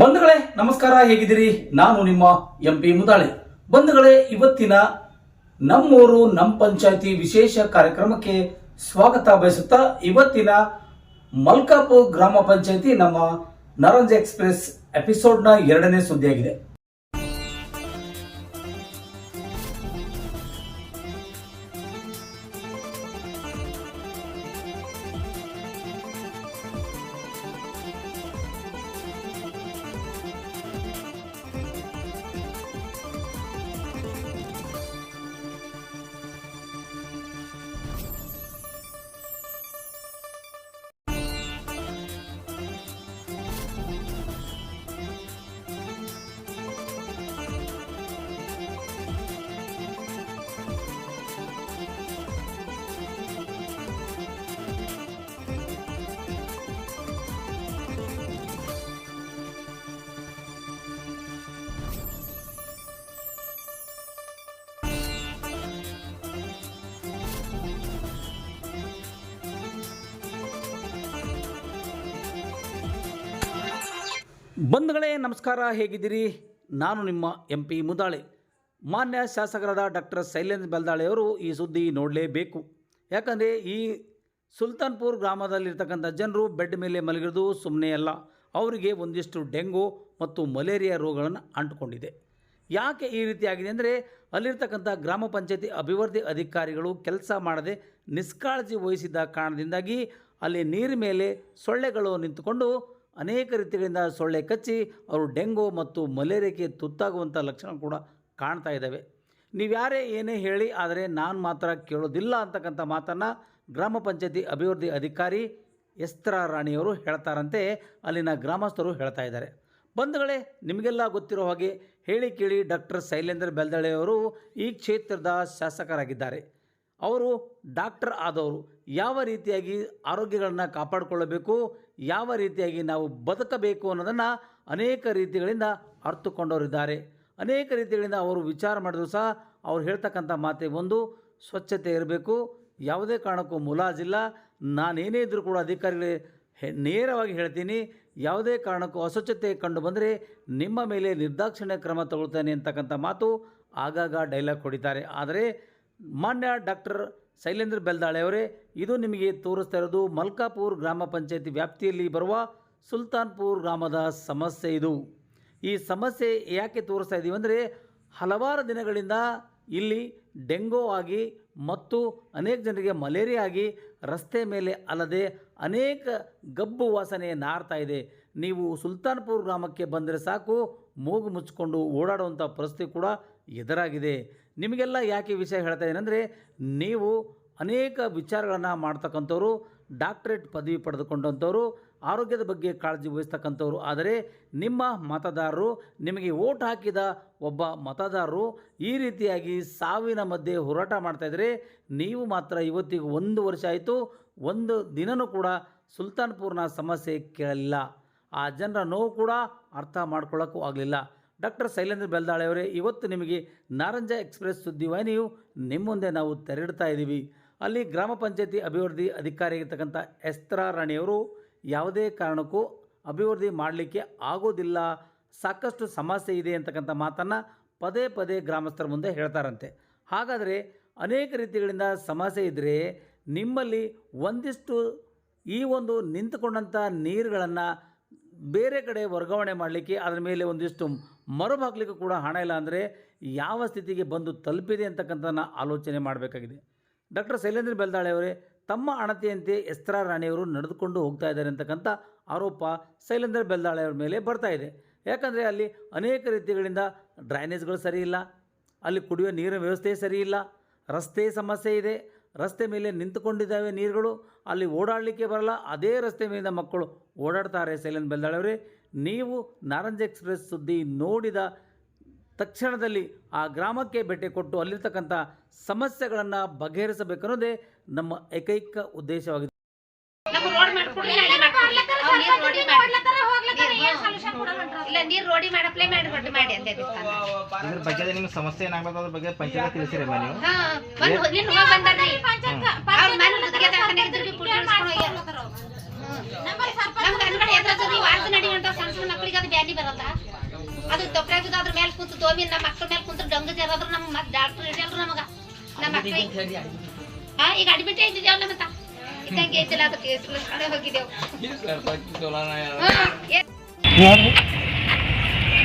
ಬಂಧುಗಳೇ, ನಮಸ್ಕಾರ, ಹೇಗಿದ್ದೀರಿ? ನಾನು ನಿಮ್ಮ ಎಂ ಪಿ ಮುದಾಳೆ. ಬಂಧುಗಳೇ, ಇವತ್ತಿನ ನಮ್ಮೂರು ನಮ್ಮ ಪಂಚಾಯತಿ ವಿಶೇಷ ಕಾರ್ಯಕ್ರಮಕ್ಕೆ ಸ್ವಾಗತ ಬಯಸುತ್ತಾ ಇವತ್ತಿನ ಮಲ್ಕಾಪುರ್ ಗ್ರಾಮ ಪಂಚಾಯತಿ ನಮ್ಮ ನರಂಜ ಎಕ್ಸ್ಪ್ರೆಸ್ ಎಪಿಸೋಡ್ನ ಎರಡನೇ ಸುದ್ದಿಯಾಗಿದೆ. ಬಂಧುಗಳೇ, ನಮಸ್ಕಾರ, ಹೇಗಿದ್ದೀರಿ? ನಾನು ನಿಮ್ಮ ಎಂ ಪಿ ಮುದಾಳೆ. ಮಾನ್ಯ ಶಾಸಕರಾದ ಡಾಕ್ಟರ್ ಶೈಲೇಂದ್ರ ಬೆಲ್ದಾಳೆಯವರು ಈ ಸುದ್ದಿ ನೋಡಲೇಬೇಕು. ಯಾಕಂದರೆ ಈ ಸುಲ್ತಾನ್ಪುರ್ ಗ್ರಾಮದಲ್ಲಿರ್ತಕ್ಕಂಥ ಜನರು ಬೆಡ್ ಮೇಲೆ ಮಲಗಿರೋದು ಸುಮ್ಮನೆ ಅಲ್ಲ. ಅವರಿಗೆ ಒಂದಿಷ್ಟು ಡೆಂಗು ಮತ್ತು ಮಲೇರಿಯಾ ರೋಗಗಳನ್ನು ಅಂಟುಕೊಂಡಿದೆ. ಯಾಕೆ ಈ ರೀತಿಯಾಗಿದೆ ಅಂದರೆ ಅಲ್ಲಿರ್ತಕ್ಕಂಥ ಗ್ರಾಮ ಪಂಚಾಯತಿ ಅಭಿವೃದ್ಧಿ ಅಧಿಕಾರಿಗಳು ಕೆಲಸ ಮಾಡದೆ ನಿಷ್ಕಾಳಜಿ ವಹಿಸಿದ್ದ ಕಾರಣದಿಂದಾಗಿ ಅಲ್ಲಿ ನೀರು ಮೇಲೆ ಸೊಳ್ಳೆಗಳು ನಿಂತುಕೊಂಡು ಅನೇಕ ರೀತಿಗಳಿಂದ ಸೊಳ್ಳೆ ಕಚ್ಚಿ ಅವರು ಡೆಂಗು ಮತ್ತು ಮಲೇರಿಯಾಕ್ಕೆ ತುತ್ತಾಗುವಂಥ ಲಕ್ಷಣ ಕೂಡ ಕಾಣ್ತಾ ಇದ್ದಾವೆ. ನೀವ್ಯಾರೇ ಏನೇ ಹೇಳಿ, ಆದರೆ ನಾನು ಮಾತ್ರ ಕೇಳೋದಿಲ್ಲ ಅಂತಕ್ಕಂಥ ಮಾತನ್ನು ಗ್ರಾಮ ಪಂಚಾಯತಿ ಅಭಿವೃದ್ಧಿ ಅಧಿಕಾರಿ ಎಸ್ತ್ರ ರಾಣಿಯವರು ಹೇಳ್ತಾರಂತೆ, ಅಲ್ಲಿನ ಗ್ರಾಮಸ್ಥರು ಹೇಳ್ತಾ ಇದ್ದಾರೆ. ಬಂಧುಗಳೇ, ನಿಮಗೆಲ್ಲ ಗೊತ್ತಿರೋ ಹಾಗೆ ಹೇಳಿ ಕೇಳಿ ಡಾಕ್ಟರ್ ಶೈಲೇಂದ್ರ ಬೆಲ್ದಳೆಯವರು ಈ ಕ್ಷೇತ್ರದ ಶಾಸಕರಾಗಿದ್ದಾರೆ. ಅವರು ಡಾಕ್ಟರ್ ಆದವರು. ಯಾವ ರೀತಿಯಾಗಿ ಆರೋಗ್ಯಗಳನ್ನು ಕಾಪಾಡಿಕೊಳ್ಳಬೇಕು ಯಾವ ರೀತಿಯಾಗಿ ನಾವು ಬದುಕಬೇಕು ಅನ್ನೋದನ್ನು ಅನೇಕ ರೀತಿಗಳಿಂದ ಅರ್ಥಕೊಂಡವರಿದ್ದಾರೆ. ಅನೇಕ ರೀತಿಗಳಿಂದ ಅವರು ವಿಚಾರ ಮಾಡಿದ್ರು ಸಹ ಅವ್ರು ಹೇಳ್ತಕ್ಕಂಥ ಮಾತೆ ಒಂದು, ಸ್ವಚ್ಛತೆ ಇರಬೇಕು. ಯಾವುದೇ ಕಾರಣಕ್ಕೂ ಮುಲಾಜಿಲ್ಲ. ನಾನೇನೇ ಇದ್ದರೂ ಕೂಡ ಅಧಿಕಾರಿಗಳೇ ನೇರವಾಗಿ ಹೇಳ್ತೀನಿ, ಯಾವುದೇ ಕಾರಣಕ್ಕೂ ಅಸ್ವಚ್ಛತೆ ಕಂಡು ಬಂದರೆ ನಿಮ್ಮ ಮೇಲೆ ನಿರ್ದಾಕ್ಷಿಣ್ಯ ಕ್ರಮ ತಗೊಳ್ತೇನೆ ಅಂತಕ್ಕಂಥ ಮಾತು ಆಗಾಗ ಡೈಲಾಗ್ ಹೊಡಿತಾರೆ. ಆದರೆ ಮಾನ್ಯ ಡಾಕ್ಟರ್ ಶೈಲೇಂದ್ರ ಬೆಲ್ದಾಳೆ ಅವರೇ, ಇದು ನಿಮಗೆ ತೋರಿಸ್ತಾ ಇರೋದು ಮಲ್ಕಾಪುರ್ ಗ್ರಾಮ ಪಂಚಾಯತಿ ವ್ಯಾಪ್ತಿಯಲ್ಲಿ ಬರುವ ಸುಲ್ತಾನ್ಪುರ್ ಗ್ರಾಮದ ಸಮಸ್ಯೆ ಇದು. ಈ ಸಮಸ್ಯೆ ಯಾಕೆ ತೋರಿಸ್ತಾ ಇದ್ದೀವಿ ಅಂದರೆ, ಹಲವಾರು ದಿನಗಳಿಂದ ಇಲ್ಲಿ ಡೆಂಗೋ ಆಗಿ ಮತ್ತು ಅನೇಕ ಜನರಿಗೆ ಮಲೇರಿಯಾ ಆಗಿ ರಸ್ತೆ ಮೇಲೆ ಅಲ್ಲದೆ ಅನೇಕ ಗಬ್ಬು ವಾಸನೆ ನಾರ್ತಾ ಇದೆ. ನೀವು ಸುಲ್ತಾನ್ಪುರ್ ಗ್ರಾಮಕ್ಕೆ ಬಂದರೆ ಸಾಕು, ಮೂಗು ಮುಚ್ಚಿಕೊಂಡು ಓಡಾಡುವಂಥ ಪರಿಸ್ಥಿತಿ ಕೂಡ ಎದುರಾಗಿದೆ. ನಿಮಗೆಲ್ಲ ಯಾಕೆ ವಿಷಯ ಹೇಳ್ತಾ ಅಂದರೆ ನೀವು ಅನೇಕ ವಿಚಾರಗಳನ್ನು ಮಾಡ್ತಕ್ಕಂಥವ್ರು ಡಾಕ್ಟರೇಟ್ ಪದವಿ ಪಡೆದುಕೊಂಡಂಥವ್ರು, ಆರೋಗ್ಯದ ಬಗ್ಗೆ ಕಾಳಜಿ ವಹಿಸ್ತಕ್ಕಂಥವ್ರು. ಆದರೆ ನಿಮ್ಮ ಮತದಾರರು, ನಿಮಗೆ ಓಟ್ ಹಾಕಿದ ಒಬ್ಬ ಮತದಾರರು ಈ ರೀತಿಯಾಗಿ ಸಾವಿನ ಮಧ್ಯೆ ಹೋರಾಟ ಮಾಡ್ತಾಯಿದ್ರೆ ನೀವು ಮಾತ್ರ ಇವತ್ತಿಗೆ ಒಂದು ವರ್ಷ ಆಯಿತು, ಒಂದು ದಿನವೂ ಕೂಡ ಸುಲ್ತಾನ್ಪುರ್ನ ಸಮಸ್ಯೆ ಕೇಳಲಿಲ್ಲ. ಆ ಜನರ ನೋವು ಕೂಡ ಅರ್ಥ ಮಾಡ್ಕೊಳ್ಳೋಕ್ಕೂ ಆಗಲಿಲ್ಲ. ಡಾಕ್ಟರ್ ಶೈಲೇಂದ್ರ ಬೆಲ್ದಾಳೆ ಅವರೇ, ಇವತ್ತು ನಿಮಗೆ ನಾರಂಜ ಎಕ್ಸ್ಪ್ರೆಸ್ ಸುದ್ದಿವಾಹಿನಿಯು ನಿಮ್ಮ ಮುಂದೆ ನಾವು ತೆರೆಡ್ತಾ ಇದ್ದೀವಿ. ಅಲ್ಲಿ ಗ್ರಾಮ ಪಂಚಾಯತಿ ಅಭಿವೃದ್ಧಿ ಅಧಿಕಾರಿ ಆಗಿರ್ತಕ್ಕಂಥ ಎಸ್ತ್ರಾ ರಾಣಿಯವರು ಯಾವುದೇ ಕಾರಣಕ್ಕೂ ಅಭಿವೃದ್ಧಿ ಮಾಡಲಿಕ್ಕೆ ಆಗೋದಿಲ್ಲ, ಸಾಕಷ್ಟು ಸಮಸ್ಯೆ ಇದೆ ಅಂತಕ್ಕಂಥ ಮಾತನ್ನು ಪದೇ ಪದೇ ಗ್ರಾಮಸ್ಥರ ಮುಂದೆ ಹೇಳ್ತಾರಂತೆ. ಹಾಗಾದರೆ ಅನೇಕ ರೀತಿಗಳಿಂದ ಸಮಸ್ಯೆ ಇದ್ದರೆ ನಿಮ್ಮಲ್ಲಿ ಒಂದಿಷ್ಟು ಈ ಒಂದು ನಿಂತುಕೊಂಡಂಥ ನೀರುಗಳನ್ನು ಬೇರೆ ಕಡೆ ವರ್ಗಾವಣೆ ಮಾಡಲಿಕ್ಕೆ ಅದರ ಮೇಲೆ ಒಂದಿಷ್ಟು ಮರಬು ಹಾಕಲಿಕ್ಕೂ ಕೂಡ ಹಣ ಇಲ್ಲ ಅಂದರೆ ಯಾವ ಸ್ಥಿತಿಗೆ ಬಂದು ತಲುಪಿದೆ ಅಂತಕ್ಕಂಥದ್ದನ್ನು ಆಲೋಚನೆ ಮಾಡಬೇಕಾಗಿದೆ. ಡಾಕ್ಟರ್ ಶೈಲೇಂದ್ರ ಬೆಲ್ದಾಳೆ ಅವರೇ, ತಮ್ಮ ಅಣತಿಯಂತೆ ಎಸ್ತ್ರಾ ರಾಣಿಯವರು ನಡೆದುಕೊಂಡು ಹೋಗ್ತಾ ಇದ್ದಾರೆ ಅಂತಕ್ಕಂಥ ಆರೋಪ ಶೈಲೇಂದ್ರ ಬೆಲ್ದಾಳೆ ಅವರ ಮೇಲೆ ಬರ್ತಾ ಇದೆ. ಯಾಕಂದರೆ ಅಲ್ಲಿ ಅನೇಕ ರೀತಿಗಳಿಂದ ಡ್ರೈನೇಜ್ಗಳು ಸರಿ ಇಲ್ಲ, ಅಲ್ಲಿ ಕುಡಿಯುವ ನೀರಿನ ವ್ಯವಸ್ಥೆ ಸರಿ ಇಲ್ಲ, ರಸ್ತೆ ಸಮಸ್ಯೆ ಇದೆ ರಸ್ತೆ ಮೇಲೆ ನಿಂತುಕೊಂಡಿದ್ದಾವೆ ನೀರುಗಳು. ಅಲ್ಲಿ ಓಡಾಡಲಿಕ್ಕೆ ಬರಲ್ಲ. ಅದೇ ರಸ್ತೆ ಮೇಲಿಂದ ಮಕ್ಕಳು ಓಡಾಡ್ತಾರೆ. ಸೈಲೆನ್ ಬೆಲ್ದಾಳವರೇ ನೀವು ನಾರಂಜ್ ಎಕ್ಸ್ಪ್ರೆಸ್ ಸುದ್ದಿ ನೋಡಿದ ತಕ್ಷಣದಲ್ಲಿ ಆ ಗ್ರಾಮಕ್ಕೆ ಭೇಟಿ ಕೊಟ್ಟು ಅಲ್ಲಿರ್ತಕ್ಕಂಥ ಸಮಸ್ಯೆಗಳನ್ನು ಬಗೆಹರಿಸಬೇಕನ್ನೋದೇ ನಮ್ಮ ಏಕೈಕ ಉದ್ದೇಶವಾಗಿದೆ. ಇಲ್ಲ ನೀರು ರೋಡಿ ಮಾಡಿ ಅಪ್ಲೈ ಮಾಡಿ ರೊಟ್ಟಿ ಮಾಡಿ ಅಂತ ಇದ್ರ ಬಗ್ಗೆ ನಿಮ್ಗೆ ಸಮಸ್ಯೆ ಏನಾಗ್ಬೇಕು ಅದ್ರ ಬಗ್ಗೆ ಪಂಚಾಯತ್ ತಿಳಿಸಿರಮ್ಮ ನೀವು. ಹಾ ಬಂದ್ ಹೋಗ್ ಅವ್ರ ಮನೆ ಪುಟ್ಟಿ. ನಮ್ಗೆ ಎದ್ರದ್ದು ವಾರದ ನಡಿವಂತ ಸಣ್ಣ ಸಣ್ಣ ಮಕ್ಕಳಿಗೆ ಅದು ಬ್ಯಾನಿ ಬರಲ್ಲ. ಅದು ಅದ್ರ ಮೇಲೆ ಕೂತು ತೋಮಿ ನಮ್ಮ ಮಕ್ಕಳ ಮೇಲೆ ಕುಂತ್ರ ಡಂಗ ಜರಾದ್ರ ನಮ್ಮ ಮತ್ತೆ ಡಾಕ್ಟರ್ ಹಿಡಿಯಲ್ರು ನಮಗ. ನಮ್ಮ ಮಕ್ಕಳಿಗೆ ಹಾ ಈಗ ಅಡ್ಮಿಟ್ ಆಗಿದ್ದೇವ್ ನಮ್ಮ ತ ಇದ್ದಂಗೆ ಐತಿಲ್ಲ ಅದಕ್ಕೆ ಹೋಗಿದ್ದೇವು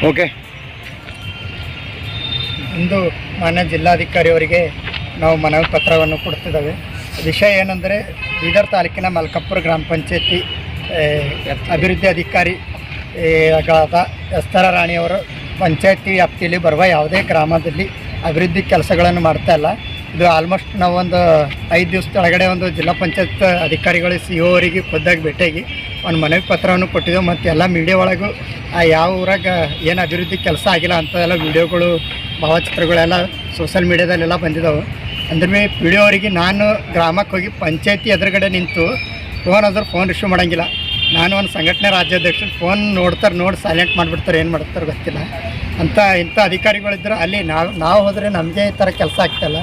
ಓಕೆ. ಇಂದು ಮಾನ್ಯ ಜಿಲ್ಲಾಧಿಕಾರಿಯವರಿಗೆ ನಾವು ಮನವಿ ಪತ್ರವನ್ನು ಕೊಡ್ತಿದ್ದೇವೆ. ವಿಷಯ ಏನಂದರೆ ಬೀದರ್ ತಾಲೂಕಿನ ಮಲ್ಕಾಪುರ ಗ್ರಾಮ ಪಂಚಾಯತಿ ಅಭಿವೃದ್ಧಿ ಅಧಿಕಾರಿ ಗಳಾದ ಎಸ್ತರ ರಾಣಿಯವರು ಪಂಚಾಯತಿ ವ್ಯಾಪ್ತಿಯಲ್ಲಿ ಬರುವ ಯಾವುದೇ ಗ್ರಾಮದಲ್ಲಿ ಅಭಿವೃದ್ಧಿ ಕೆಲಸಗಳನ್ನು ಮಾಡ್ತಾ ಇಲ್ಲ. ಇದು ಆಲ್ಮೋಸ್ಟ್ ನಾವೊಂದು ಐದು ದಿವಸ ಒಳಗಡೆ ಒಂದು ಜಿಲ್ಲಾ ಪಂಚಾಯತ್ ಅಧಿಕಾರಿಗಳು ಸಿ ಒ ಅವರಿಗೆ ಖುದ್ದಾಗಿ ಭೇಟಿಯಾಗಿ ಒಂದು ಮನವಿ ಪತ್ರವನ್ನು ಕೊಟ್ಟಿದ್ದೆವು. ಮತ್ತು ಎಲ್ಲ ಮೀಡಿಯಾ ಒಳಗೂ ಆ ಯಾವ ಊರಾಗ ಏನು ಅಭಿವೃದ್ಧಿ ಕೆಲಸ ಆಗಿಲ್ಲ ಅಂಥದ್ದೆಲ್ಲ ವೀಡಿಯೋಗಳು ಭಾವಚಿತ್ರಗಳೆಲ್ಲ ಸೋಷಲ್ ಮೀಡ್ಯಾದಲ್ಲೆಲ್ಲ ಬಂದಿದ್ದಾವೆ. ಅಂದ್ರೆ ಬಿ ಪಿ ಡಿ ಅವರಿಗೆ ನಾನು ಗ್ರಾಮಕ್ಕೆ ಹೋಗಿ ಪಂಚಾಯತಿ ಎದುರುಗಡೆ ನಿಂತು ಫೋನ್ ಆದ್ರೆ ಫೋನ್ ರಿಸೀವ್ ಮಾಡೋಂಗಿಲ್ಲ. ನಾನು ಒಂದು ಸಂಘಟನೆ ರಾಜ್ಯಾಧ್ಯಕ್ಷರು ಫೋನ್ ನೋಡ್ತಾರೆ, ನೋಡಿ ಸೈಲೆಂಟ್ ಮಾಡಿಬಿಡ್ತಾರೆ, ಏನು ಮಾಡ್ತಾರೆ ಗೊತ್ತಿಲ್ಲ. ಅಂತ ಇಂಥ ಅಧಿಕಾರಿಗಳಿದ್ರೆ ಅಲ್ಲಿ ನಾವು ನಾವು ಹೋದರೆ ನಮಗೆ ಈ ಥರ ಕೆಲಸ ಆಗ್ತಾಯಿಲ್ಲ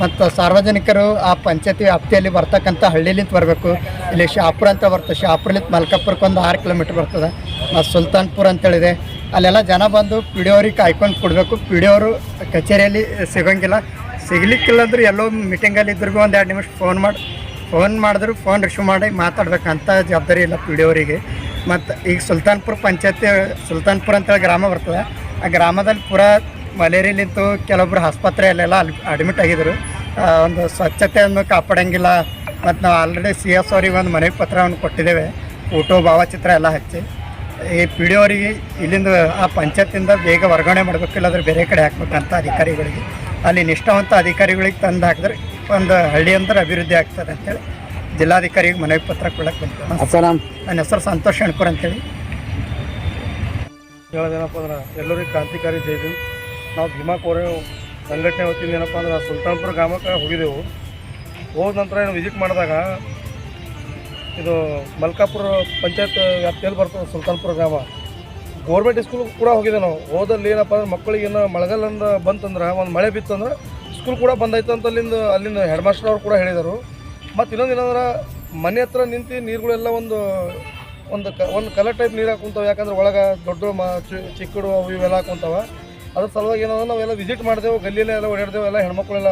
ಮತ್ತು ಸಾರ್ವಜನಿಕರು ಆ ಪಂಚಾಯತಿ ವ್ಯಾಪ್ತಿಯಲ್ಲಿ ಬರ್ತಕ್ಕಂಥ ಹಳ್ಳಿಲಿಂತ ಬರಬೇಕು. ಇಲ್ಲಿ ಶಾಪುರ ಅಂತ ಬರ್ತದೆ. ಶಾಪುರ್ಲಿಂತ ಮಲ್ಕಾಪುರಕ್ಕೆ ಒಂದು ಆರು ಕಿಲೋಮೀಟ್ರ್ ಬರ್ತದೆ. ಮತ್ತು ಸುಲ್ತಾನ್ಪುರ ಅಂತೇಳಿದೆ ಅಲ್ಲೆಲ್ಲ ಜನ ಬಂದು ಪಿ ಡಿ ಅವ್ರಿಗೆ ಕಾಯ್ಕೊಂಡು ಕೊಡಬೇಕು. ಪಿ ಡಿ ಅವರು ಕಚೇರಿಯಲ್ಲಿ ಸಿಗೋಂಗಿಲ್ಲ. ಸಿಗ್ಲಿಕ್ಕಿಲ್ಲ ಅಂದ್ರೆ ಎಲ್ಲೋ ಮೀಟಿಂಗಲ್ಲಿ ಇದ್ರಿಗೂ ಒಂದು ಎರಡು ನಿಮಿಷ ಫೋನ್ ಮಾಡಿ, ಫೋನ್ ಮಾಡಿದ್ರು ಫೋನ್ ರಿಸೀವ್ ಮಾಡಿ ಮಾತಾಡ್ಬೇಕಂತ ಜವಾಬ್ದಾರಿ ಇಲ್ಲ ಪಿ ಡಿ ಅವರಿಗೆ. ಮತ್ತು ಈಗ ಸುಲ್ತಾನ್ಪುರ ಪಂಚಾಯತಿ, ಸುಲ್ತಾನ್ಪುರ ಅಂತೇಳಿ ಗ್ರಾಮ ಬರ್ತದೆ. ಆ ಗ್ರಾಮದಲ್ಲಿ ಪೂರಾ ಮಲೇರಿಯಲಿಂತು ಕೆಲವೊಬ್ರು ಆಸ್ಪತ್ರೆಯಲ್ಲೆಲ್ಲ ಅಲ್ಲಿ ಅಡ್ಮಿಟ್ ಆಗಿದ್ರು ಒಂದು ಸ್ವಚ್ಛತೆಯನ್ನು ಕಾಪಾಡಂಗಿಲ್ಲ. ಮತ್ತು ನಾವು ಆಲ್ರೆಡಿ ಸಿ ಎಸ್ ಅವ್ರಿಗೆ ಒಂದು ಮನವಿ ಪತ್ರವನ್ನು ಕೊಟ್ಟಿದ್ದೇವೆ. ಫೋಟೋ ಭಾವಚಿತ್ರ ಎಲ್ಲ ಹಚ್ಚಿ. ಈ ಪಿ ಡಿ ಅವರಿಗೆ ಇಲ್ಲಿಂದ ಆ ಪಂಚಾಯತಿಂದ ಬೇಗ ವರ್ಗಾವಣೆ ಮಾಡಬೇಕು ಇಲ್ಲಾಂದ್ರೆ ಬೇರೆ ಕಡೆ ಹಾಕ್ಬೇಕಂತ ಅಧಿಕಾರಿಗಳಿಗೆ. ಅಲ್ಲಿ ನಿಷ್ಠಾವಂತ ಅಧಿಕಾರಿಗಳಿಗೆ ತಂದು ಹಾಕಿದ್ರೆ ಒಂದು ಹಳ್ಳಿ ಅಂದ್ರೆ ಅಭಿವೃದ್ಧಿ ಆಗ್ತದೆ ಅಂತೇಳಿ ಜಿಲ್ಲಾಧಿಕಾರಿಗೆ ಮನವಿ ಪತ್ರ ಕೊಡಕ್ಕೆ ಬಂತು ನನ್ನ ಹೆಸರು ಸಂತೋಷ್ ಅಣ್ಕೂರ್ ಅಂತೇಳಿ. ಹೇಳೋದೇನಪ್ಪ ಅಂದ್ರೆ ಎಲ್ಲರಿಗೂ ಕ್ರಾಂತಿಕಾರಿ ಜೈ ಭೀಮ್. ನಾವು ಭೀಮಾ ಕೋರೆ ಸಂಘಟನೆ ಹೊತ್ತಿಂದ ಏನಪ್ಪ ಅಂದ್ರೆ ಸುಲ್ತಾನ್ಪುರ ಗ್ರಾಮಕ್ಕೆ ಹೋಗಿದ್ದೆವು. ಹೋದ ನಂತರ ಏನು ವಿಸಿಟ್ ಮಾಡಿದಾಗ ಇದು ಮಲ್ಕಾಪುರ ಪಂಚಾಯತ್ ವ್ಯಾಪ್ತಿಯಲ್ಲಿ ಬರ್ತದೆ ಸುಲ್ತಾನ್ಪುರ ಗ್ರಾಮ. ಗೌರ್ಮೆಂಟ್ ಸ್ಕೂಲ್ ಕೂಡ ಹೋಗಿದೆ ನಾವು. ಹೋದಲ್ಲಿ ಏನಪ್ಪ ಅಂದ್ರೆ ಮಕ್ಕಳಿಗೆ ಏನು ಮಳೆಗಾಲಂದ ಬಂತಂದ್ರೆ, ಒಂದು ಮಳೆ ಬಿತ್ತಂದ್ರೆ ಸ್ಕೂಲ್ ಕೂಡ ಬಂದಾಯ್ತು ಅಂತ ಅಲ್ಲಿಂದ ಅಲ್ಲಿಂದ ಹೆಡ್ ಮಾಸ್ಟರ್ ಅವ್ರು ಕೂಡ ಹೇಳಿದರು. ಮತ್ತು ಇನ್ನೊಂದು ಏನಂದ್ರೆ ಮನೆ ಹತ್ರ ನಿಂತು ನೀರುಗಳೆಲ್ಲ ಒಂದು ಒಂದು ಕ, ಒಂದು ಕಲರ್ ಟೈಪ್ ನೀರು ಹಾಕೊಂತವೆ ಯಾಕಂದ್ರೆ ಒಳಗೆ ದೊಡ್ಡ ಮ ಚಿಕ್ಕಡು ಅವು ಇವೆಲ್ಲ ಹಾಕುಂತಾವ ಅದ್ರ ಸಲುವಾಗಿ ಏನಂದ್ರೆ ನಾವೆಲ್ಲ ವಿಸಿಟ್ ಮಾಡಿದೆವು, ಗಲ್ಲಿಯಲ್ಲೇ ಎಲ್ಲ ಓಡಾಡ್ದೇವು, ಎಲ್ಲ ಹೆಣ್ಮಕ್ಳೆಲ್ಲ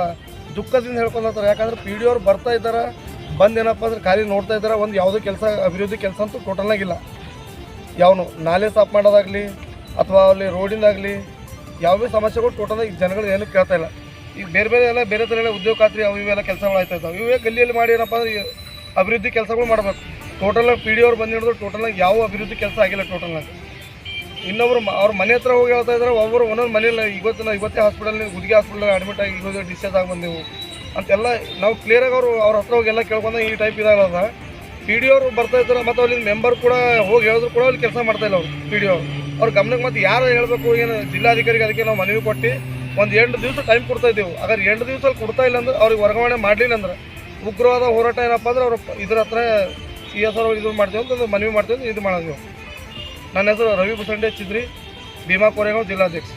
ದುಃಖದಿಂದ ಹೇಳ್ಕೊಳತ್ತಾರೆ ಯಾಕಂದ್ರೆ ಪಿ ಡಿ ಅವ್ರು ಬರ್ತಾ ಇದ್ದಾರೆ, ಬಂದು ಏನಪ್ಪ ಅಂದ್ರೆ ಖಾಲಿ ನೋಡ್ತಾ ಇದ್ದಾರೆ, ಒಂದು ಯಾವುದೇ ಕೆಲಸ, ಅಭಿವೃದ್ಧಿ ಕೆಲಸ ಅಂತೂ ಟೋಟಲ್ನಾಗಿಲ್ಲ ಯಾವನು, ನಾಲೆ ಸಾಫ್ ಮಾಡೋದಾಗಲಿ, ಅಥವಾ ಅಲ್ಲಿ ರೋಡಿಂದಾಗಲಿ, ಯಾವುದೇ ಸಮಸ್ಯೆಗಳು ಟೋಟಲಾಗಿ ಜನಗಳು ಏನು ಕೇಳ್ತಾ ಇಲ್ಲ. ಈಗ ಬೇರೆ ಬೇರೆ ಎಲ್ಲ, ಬೇರೆ ಥರ ಎಲ್ಲ ಉದ್ಯೋಗ ಖಾತ್ರಿ ಅವು ಇವೆಲ್ಲ ಕೆಲಸಗಳು ಆಯ್ತಾ ಇದ್ದಾವೆ. ಇವೇ ಗಲ್ಲಿಯಲ್ಲಿ ಮಾಡಿ ಏನಪ್ಪ ಅಂದ್ರೆ ಅಭಿವೃದ್ಧಿ ಕೆಲಸಗಳು ಮಾಡಬೇಕು. ಟೋಟಲ್ ಪಿ ಡಿ ಅವ್ರು ಬಂದು ಟೋಟಲಾಗಿ ಯಾವ ಅಭಿವೃದ್ಧಿ ಕೆಲಸ ಆಗಿಲ್ಲ ಟೋಟಲ್ನಾಗಿ ಇನ್ನೊಬ್ರು ಅವ್ರ ಮನೆ ಹತ್ರ ಹೋಗಿ ಹೇಳ್ತಾ ಇದ್ದಾರೆ ಒಬ್ಬರು ಒಂದೊಂದು ಮನೇಲಿ ಇವತ್ತು ಇವತ್ತೇ ಹಾಸ್ಪಿಟಲ್ ಗುದಿಗೆ ಹಾಸ್ಪಿಟಲ್ ಅಡ್ಮಿಟ್ ಆಗಿ ಇವತ್ತು ಡಿಸ್ಚಾರ್ಜ್ ಆಗಿ ಬಂದೆವು. ಅಂತೆಲ್ಲ ನಾವು ಕ್ಲಿಯರಾಗಿ ಅವರು ಅವ್ರ ಹತ್ರ ಹೋಗಿ ಎಲ್ಲ ಕೇಳ್ಕೊಂಡ ಈ ಟೈಪ್ ಇದಾಗಲ್ಲ ಪಿ ಡಿ ಅವರು ಬರ್ತಾ ಇದ್ದಾರೆ ಮತ್ತು ಅಲ್ಲಿ ಮೆಂಬರ್ ಕೂಡ ಹೋಗಿ ಹೇಳಿದ್ರು ಕೂಡ ಅಲ್ಲಿ ಕೆಲಸ ಮಾಡ್ತಾ ಇಲ್ಲ ಅವರು ಪಿ ಡಿ ಅವರು. ಅವ್ರ ಗಮನಕ್ಕೆ ಮತ್ತೆ ಯಾರು ಹೇಳಬೇಕು? ಏನು ಜಿಲ್ಲಾಧಿಕಾರಿಗೆ ಅದಕ್ಕೆ ನಾವು ಮನವಿ ಕೊಟ್ಟು ಒಂದು ಎರಡು ದಿವಸ ಟೈಮ್ ಕೊಡ್ತಾ ಇದ್ದೀವಿ. ಎಂಟು ದಿವಸಲ್ಲಿ ಕೊಡ್ತಾ ಇಲ್ಲ ಅಂದ್ರೆ ಅವ್ರಿಗೆ ವರ್ಗಾವಣೆ ಮಾಡಲಿಲ್ಲ ಅಂದ್ರೆ ಉಗ್ರವಾದ ಹೋರಾಟ ಏನಪ್ಪ ಅಂದ್ರೆ ಅವರು ಇದ್ರ ಹತ್ರ ಸಿ ಎಸ್ ಅವ್ರು ಇದು ಮಾಡ್ತೀವಿ ಅಂತ ಮನವಿ ಮಾಡ್ತೀವಿ ಇದು ಮಾಡೋದು ನನ್ನ ಹೆಸರು ರವಿ ಬಸಂಡೆ ಚಿದ್ರಿ ಭೀಮಾ ಕೋರೆಗಾಂವ್ ಜಿಲ್ಲಾಧ್ಯಕ್ಷ.